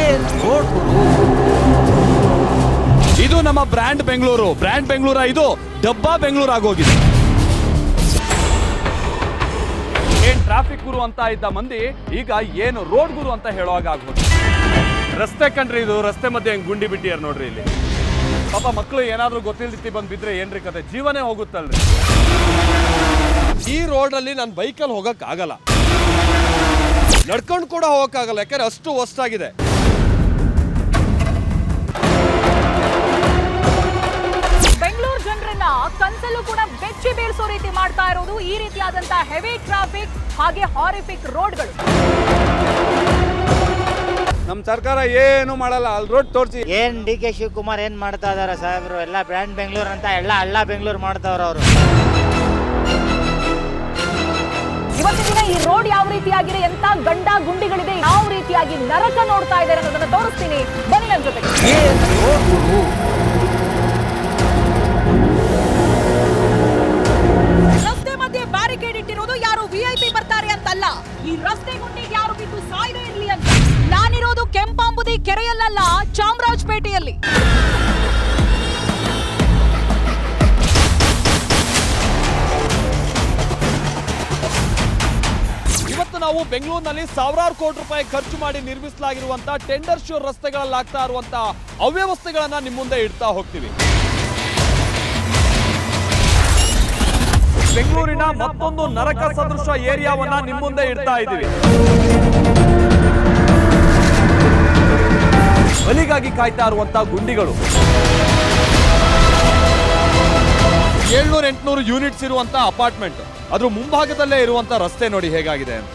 ಏನ್ ಇದು ನಮ್ಮ ಬ್ರ್ಯಾಂಡ್ ಬೆಂಗಳೂರು. ಬ್ರ್ಯಾಂಡ್ ಬೆಂಗಳೂರ ಇದು ಡಬ್ಬಾ ಬೆಂಗಳೂರು ಆಗೋಗಿದೆ ಏನ್ ಟ್ರಾಫಿಕ್ ಗುರು ಅಂತ ಇದ್ದ ಮಂದಿ ಈಗ ಏನು ರೋಡ್ ಗುರು ಅಂತ ಹೇಳುವಾಗ ಆಗ್ಬೋದು. ರಸ್ತೆ ಕಂಡ್ರಿ ಇದು ರಸ್ತೆ ಮಧ್ಯೆ ಹೆಂಗ್ ಗುಂಡಿ ಬಿಟ್ಟಿಯಾರ ನೋಡ್ರಿ ಇಲ್ಲಿ. ಪಾಪ ಮಕ್ಕಳು ಏನಾದ್ರೂ ಗೊತ್ತಿಲ್ದಿತ್ತಿ ಬಂದ್ ಬಿದ್ರೆ ಏನ್ರಿ ಕತೆ? ಜೀವನೇ ಹೋಗುತ್ತಲ್ರಿ. ಈ ರೋಡಲ್ಲಿ ನಾನು ಬೈಕಲ್ಲಿ ಹೋಗಕ್ ಆಗಲ್ಲ ನಡ್ಕೊಂಡು ಕೂಡ ಹೋಗಕ್ಕಾಗಲ್ಲ ಯಾಕಂದ್ರೆ ಅಷ್ಟು ಹೊಸ್ತಾಗಿದೆ ಕನ್ಸಲ್ಲೂ ಕೂಡ ಬೆಚ್ಚಿ ಬೀಳ್ಸೋ ರೀತಿ ಮಾಡ್ತಾ ಇರೋದು ಈ ರೀತಿಯಾದಂತಹ ಹೆವಿ ಟ್ರಾಫಿಕ್ ಹಾಗೆ ಹಾರಿಫಿಕ್ ರೋಡ್ಗಳು ನಮ್ ಸರ್ಕಾರ ಏನು ಮಾಡಲ್ಲ ಅಲ್ಲಿ ರೋಡ್ ತೋರಿಸಿ. ಏನ್ ಡಿ ಕೆ ಶಿವಕುಮಾರ್ ಏನ್ ಮಾಡ್ತಾ ಇದಾರೆ ಸಾಹೇಬ್ರು? ಎಲ್ಲ ಬ್ರ್ಯಾಂಡ್ ಬೆಂಗಳೂರು ಅಂತ ಎಲ್ಲ ಹಳ್ಳ ಬೆಂಗಳೂರು ಮಾಡ್ತಾವ್ರ ಅವರು. ಇವತ್ತಿನ ದಿನ ಈ ರೋಡ್ ಯಾವ ರೀತಿಯಾಗಿದೆ ಎಂತ ಗಂಡ ಗುಂಡಿಗಳಿದೆ ಯಾವ ರೀತಿಯಾಗಿ ನರಕ ನೋಡ್ತಾ ಇದ್ದಾರೆ ಅನ್ನೋದನ್ನ ತೋರಿಸ್ತೀನಿ. ಬನ್ನಿ ನನ್ನ ಜೊತೆಗೆ. ವಿಐಪಿ ಬರ್ತಾರೆ ಅಂತಲ್ಲ. ಈ ರಸ್ತೆ ಗುಂಡಿಗೆ ಯಾರು ಬಿದ್ದು ಸಾಯ್ದೇ ಇರ್ಲಿ ಅಂತ. ನಾನಿರೋದು ಕೆಂಪಾಂಬುದಿ ಕೆರೆಯಲ್ಲ ಚಾಮರಾಜಪೇಟೆಯಲ್ಲಿ. ನಾವು ಬೆಂಗಳೂರಿನಲ್ಲಿ ಸಾವಿರಾರು ಕೋಟಿ ರೂಪಾಯಿ ಖರ್ಚು ಮಾಡಿ ನಿರ್ಮಿಸಲಾಗಿರುವಂತಹ ಟೆಂಡರ್ ಶೋರ್ ರಸ್ತೆಗಳಲ್ಲಿ ಆಗ್ತಾ ಇರುವಂತಹ ಅವ್ಯವಸ್ಥೆಗಳನ್ನ ನಿಮ್ಮ ಮುಂದೆ ಇಡ್ತಾ ಹೋಗ್ತೀವಿ. ಬೆಂಗಳೂರಿನ ಮತ್ತೊಂದು ನರಕ ಸದೃಶ ಏರಿಯಾವನ್ನ ನಿಮ್ಮ ಮುಂದೆ ಇಡ್ತಾ ಇದ್ದೀವಿ. ಬಲಿಗಾಗಿ ಕಾಯ್ತಾ ಇರುವಂತ ಗುಂಡಿಗಳು. ಏಳ್ನೂರ ಎಂಟುನೂರು ಯೂನಿಟ್ಸ್ ಇರುವಂತ ಅಪಾರ್ಟ್ಮೆಂಟ್ ಅದ್ರ ಮುಂಭಾಗದಲ್ಲೇ ಇರುವಂತ ರಸ್ತೆ ನೋಡಿ ಹೇಗಾಗಿದೆ ಅಂತ.